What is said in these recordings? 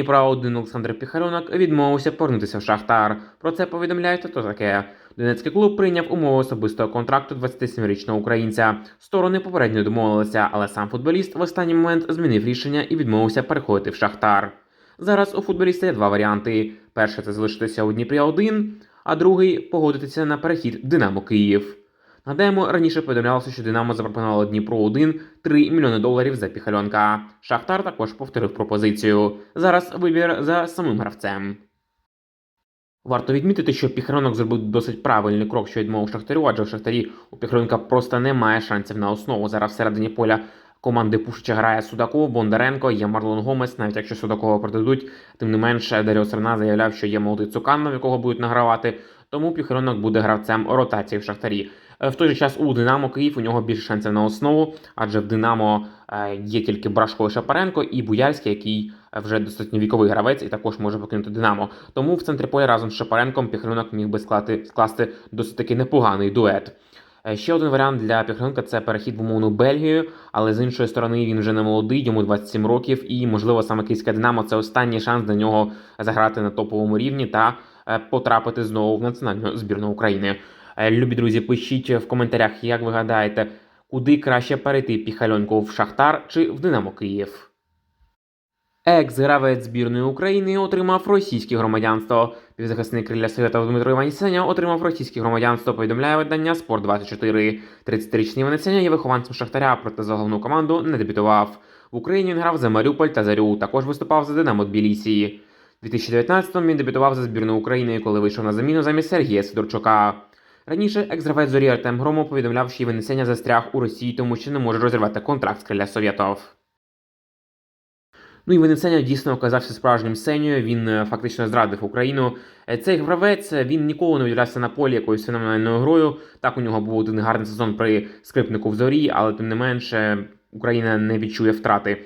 Дніпра 1 Олександр Піхарьонок відмовився повернутися в Шахтар. Про це повідомляють то таке. Донецький клуб прийняв умови особистого контракту 27-річного українця. Сторони попередньо домовилися, але сам футболіст в останній момент змінив рішення і відмовився переходити в Шахтар. Зараз у футболіста є два варіанти: перший це залишитися у Дніпрі 1 а другий погодитися на перехід Динамо Київ. Нагадаємо, раніше повідомлялося, що Динамо запропонувало Дніпро 1 3 мільйони доларів за піхальонка. Шахтар також повторив пропозицію. Зараз вибір за самим гравцем. Варто відмітити, що Піхарьонок зробив досить правильний крок, що відмовив Шахтарю, адже в Шахтарі у Піхарьонка просто немає шансів на основу. Зараз всередині поля команди Пушича грає Судаков, Бондаренко, є Марлон Гомес. Навіть якщо Судакова продадуть, тим не менше Даріо Серна заявляв, що є молодий Цуканов, якого будуть награвати. Тому Піхарьонок буде гравцем ротації в Шахтарі. Е, В той же час у Динамо Київ у нього більше шансів на основу, адже в Динамо е, є тільки Брашко і Шапаренко і Буяльський, який е, вже достатньо віковий гравець і також може покинути Динамо. Тому в центрі поля разом з Шапаренком Піхарьонок міг би склати, скласти досить таки непоганий дует. Ще один варіант для Піхаренка це перехід в умовну Бельгію, але з іншої сторони він вже не молодий, йому 27 років, і можливо саме київське Динамо це останній шанс для нього заграти на топовому рівні та потрапити знову в національну збірну України. Е, Любі друзі, пишіть в коментарях, як ви гадаєте, куди краще перейти Піхальоньку в Шахтар чи в Динамо Київ. Екс-гравець збірної України отримав російське громадянство. Півзахисник Криля Совєтов Дмитро Іванісеня отримав російське громадянство, повідомляє видання Спорт 24 30-річний Іванісеня є вихованцем Шахтаря, проте за головну команду не дебютував. В Україні він грав за Маріуполь та Зарю, також виступав за Динамо Тбілісі. У 2019-му він дебютував за збірну України, коли вийшов на заміну замість Сергія Сидорчука. Раніше екс-гравець зорі Артем Громов повідомляв, що Іванісеня застряг у Росії, тому що не може розірвати контракт з Криля Совєтов. Ну і Венеценя дійсно оказався справжнім сеньою. Він е, фактично зрадив Україну. Е, Цей гравець е, він ніколи не виділявся на полі якоюсь феноменальною грою. Так у нього був один гарний сезон при скрипнику в зорі, але тим не менше Україна не відчує втрати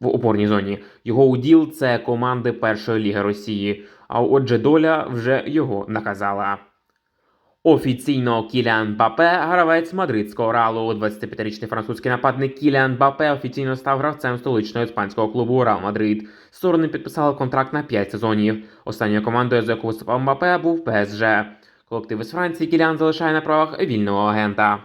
в опорній зоні. Його уділ це команди першої ліги Росії. А отже, доля вже його наказала. Офіційно Кіліан Бапе, гравець мадридського ралу. 25-річний французький нападник Кіліан Бапе офіційно став гравцем столичного іспанського клубу Реал Мадрид. Сторони підписали контракт на 5 сезонів. Останньою командою, за яку виступав Мбапе, був ПСЖ. Колектив із Франції Кіліан залишає на правах вільного агента.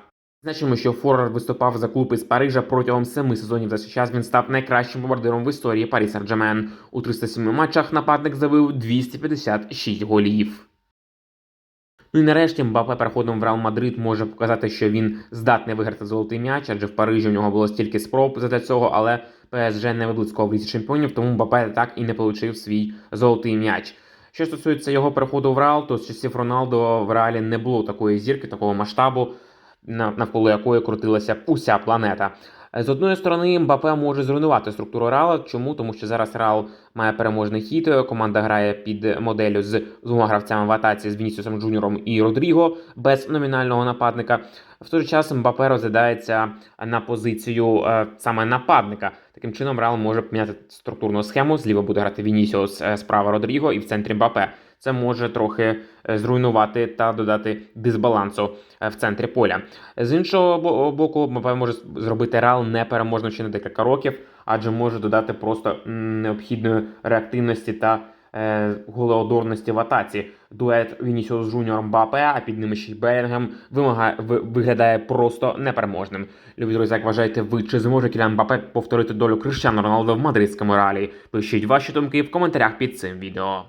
Значимо, що Форвард виступав за клуб із Парижа протягом семи сезонів. За час він став найкращим бомбардиром в історії Парі Сен-Джермен. У 307 матчах нападник забив 256 голів. Ну і нарешті Мбапе переходом в Реал Мадрид може показати, що він здатний виграти золотий м'яч, адже в Парижі у нього було стільки спроб для цього, але ПСЖ не виблискував в лізі чемпіонів, тому Мбапе так і не отримав свій золотий м'яч. Що стосується його переходу в Реал, то з часів Роналдо в Реалі не було такої зірки, такого масштабу, на- навколо якої крутилася уся планета. З одної сторони, Мбапе може зруйнувати структуру Реала. Чому? Тому що зараз Реал має переможний хід. Команда грає під моделлю з двома гравцями в атаці з Вінісіусом Джуніором і Родріго без номінального нападника. В той же час Мбапе розглядається на позицію е, саме нападника. Таким чином, Реал може поміняти структурну схему. Зліва буде грати Вінісіус, е, справа Родріго і в центрі Мбапе. Це може трохи е, зруйнувати та додати дисбалансу е, в центрі поля. З іншого боку, Мбапе може зробити Реал непереможним ще на декілька років, адже може додати просто необхідної реактивності та голеодорності в атаці. Дует Вінісіус Жуніор Мбапе, а під ними ще й Белінгем, вимагає виглядає просто непереможним. Любі друзі, як вважаєте ви, чи зможе Кілян Мбапе повторити долю Криштиану Роналдо в мадридському реалі? Пишіть ваші думки в коментарях під цим відео.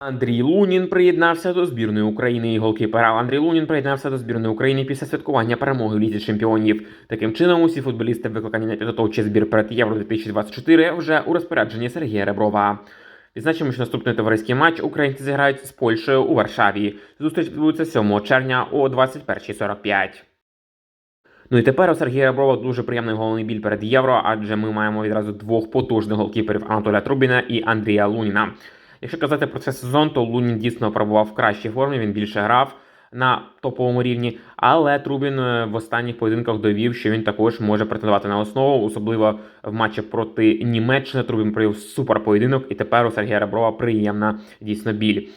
Андрій Лунін приєднався до збірної України. І голкіпер Андрій Лунін приєднався до збірної України після святкування перемоги в Лізі Чемпіонів. Таким чином, усі футболісти, викликані на підготовчий збір перед Євро 2024, вже у розпорядженні Сергія Реброва. Відзначимо, що наступний товариський матч українці зіграють з Польщею у Варшаві. Зустріч відбудеться 7 червня о 21.45. Ну і тепер у Сергія Реброва дуже приємний головний біль перед євро, адже ми маємо відразу двох потужних голкіперів Анатолія Трубіна і Андрія Луніна. Якщо казати про цей сезон, то Лунін дійсно пробував в кращій формі, він більше грав на топовому рівні. Але Трубін е, в останніх поєдинках довів, що він також може претендувати на основу, особливо в матчі проти Німеччини. Трубін провів супер поєдинок, і тепер у Сергія Реброва приємна дійсно біль.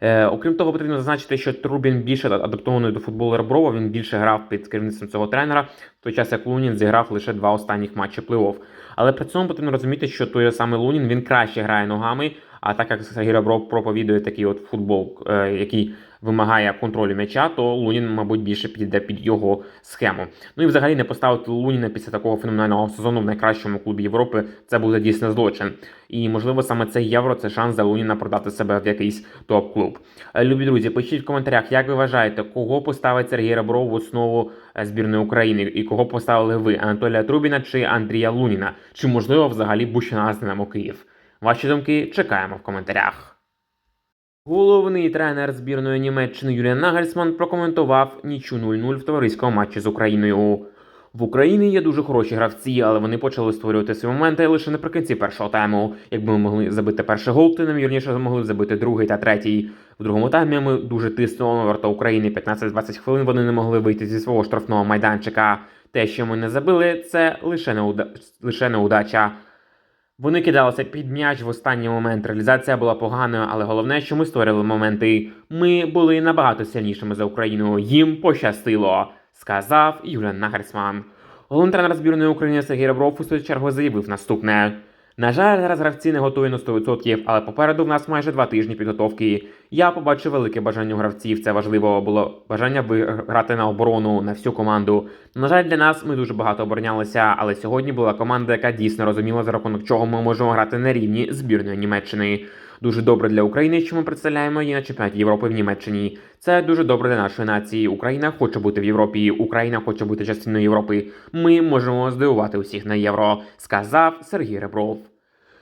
Е, окрім того, потрібно зазначити, що Трубін більше адаптований до футболу Реброва, він більше грав під керівництвом цього тренера, в той час як Лунін зіграв лише два останніх матчі плей-офф. Але при цьому потрібно розуміти, що той самий Лунін він краще грає ногами. А так як Сергій Ребров проповідує такий от футбол, е, який вимагає контролю м'яча, то Лунін, мабуть, більше підійде під його схему. Ну і взагалі не поставити Луніна після такого феноменального сезону в найкращому клубі Європи. Це буде дійсно злочин. І можливо саме це євро це шанс за Луніна продати себе в якийсь топ-клуб. Е, Любі друзі, пишіть в коментарях, як ви вважаєте, кого поставить Сергій Ребров в основу е, збірної України і кого поставили ви Анатолія Трубіна чи Андрія Луніна? Чи можливо взагалі Бущина з Київ? Ваші думки чекаємо в коментарях. Головний тренер збірної Німеччини Юліан Нагельсман прокоментував нічу 0-0 в товариському матчі з Україною. В Україні є дуже хороші гравці, але вони почали створювати свої моменти лише наприкінці першого тайму. Якби ми могли забити перший гол, то найвірніше могли забити другий та третій. В другому таймі ми дуже тиснули на ворота України. 15-20 хвилин вони не могли вийти зі свого штрафного майданчика. Те, що ми не забили, це лише неуда... лише неудача. Вони кидалися під м'яч в останній момент. Реалізація була поганою, але головне, що ми створили моменти. Ми були набагато сильнішими за Україну. Їм пощастило, сказав Юліан Нагерсман. Головний тренер збірної України Сергій Ребров у свою чергу заявив наступне. На жаль, зараз гравці не готові на 100%, але попереду в нас майже два тижні підготовки. Я побачив велике бажання у гравців. Це важливо було бажання грати на оборону на всю команду. На жаль, для нас ми дуже багато оборонялися, але сьогодні була команда, яка дійсно розуміла, за рахунок чого ми можемо грати на рівні збірної Німеччини. Дуже добре для України, що ми представляємо її на чемпіонаті Європи в Німеччині. Це дуже добре для нашої нації. Україна хоче бути в Європі. Україна хоче бути частиною Європи. Ми можемо здивувати усіх на євро, сказав Сергій Ребров.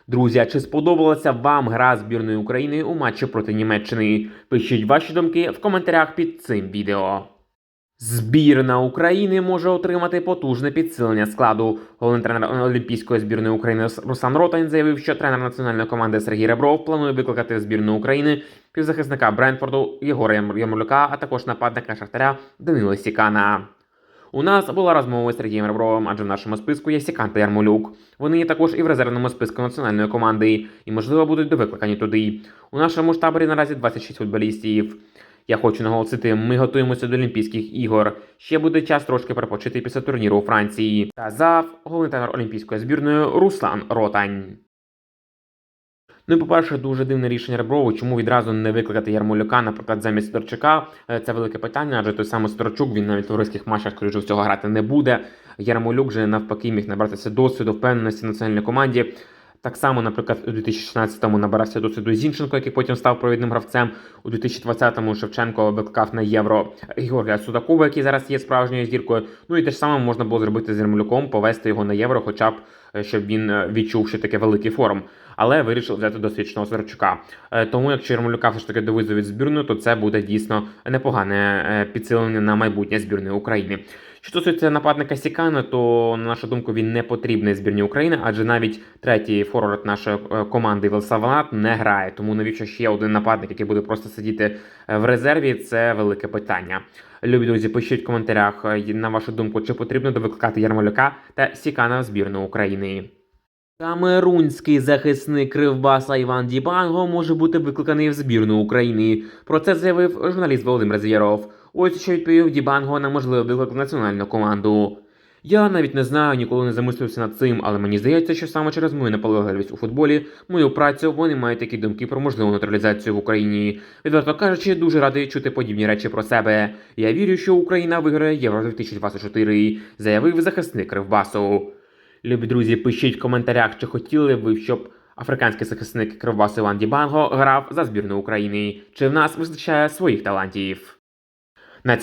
Друзі, а чи сподобалася вам гра збірної України у матчі проти Німеччини? Пишіть ваші думки в коментарях під цим відео. Збірна України може отримати потужне підсилення складу. Головний тренер Олімпійської збірної України Руслан Ротань заявив, що тренер національної команди Сергій Ребров планує викликати в збірну України півзахисника Брентфорду Єгора Ярмолюка, а також нападника Шахтаря Данила Сікана. У нас була розмова з Сергієм Ребровим, адже в нашому списку є Сікан та Ярмолюк. Вони є також і в резервному списку національної команди, і, можливо, будуть довикликані туди. У нашому штаборі наразі 26 футболістів. Я хочу наголосити, ми готуємося до Олімпійських ігор. Ще буде час трошки перепочити після турніру у Франції. Казав головний тренер Олімпійської збірної Руслан Ротань. Ну і по-перше, дуже дивне рішення Реброву, чому відразу не викликати Ярмолюка, наприклад, замість Сидорчука. Е, Це велике питання, адже той самий Сидорчук, він навіть в товариських матчах, скоріше всього, грати не буде. Ярмолюк же навпаки міг набратися досвіду, впевненості в національній команді. Так само, наприклад, у 2016-му набирався досвіду Зінченко, який потім став провідним гравцем. У 2020-му Шевченко викликав на євро Георгія Судакова, який зараз є справжньою зіркою. Ну і те ж саме можна було зробити з Ярмолюком, повести його на євро, хоча б щоб він е, відчув що таке великий форум. Але вирішив взяти досвідченого Сидорчука. Е, Тому, якщо Ярмолюка все ж таки довезу від збірної, то це буде дійсно непогане е, підсилення на майбутнє збірної України. Що стосується нападника Сікана, то на нашу думку він не потрібний збірні України, адже навіть третій форвард нашої е, команди Велсаванат не грає. Тому навіщо ще один нападник, який буде просто сидіти е, в резерві, це велике питання. Любі друзі, пишіть в коментарях е, на вашу думку, чи потрібно довикликати Ярмолюка та Сікана в збірну України. Камерунський захисник Кривбаса Іван Дібанго може бути викликаний в збірну України. Про це заявив журналіст Володимир Зєров. Ось що відповів Дібанго на можливий виклик в національну команду. Я навіть не знаю, ніколи не замислився над цим, але мені здається, що саме через мою наполегливість у футболі, мою працю, вони мають такі думки про можливу нейтралізацію в Україні. Відверто кажучи, дуже радий чути подібні речі про себе. Я вірю, що Україна виграє Євро 2024, заявив захисник Кривбасу. Любі друзі, пишіть в коментарях, чи хотіли ви, щоб африканський захисник Кривбас Іван Дібанго грав за збірну України. Чи в нас вистачає своїх талантів? На цьому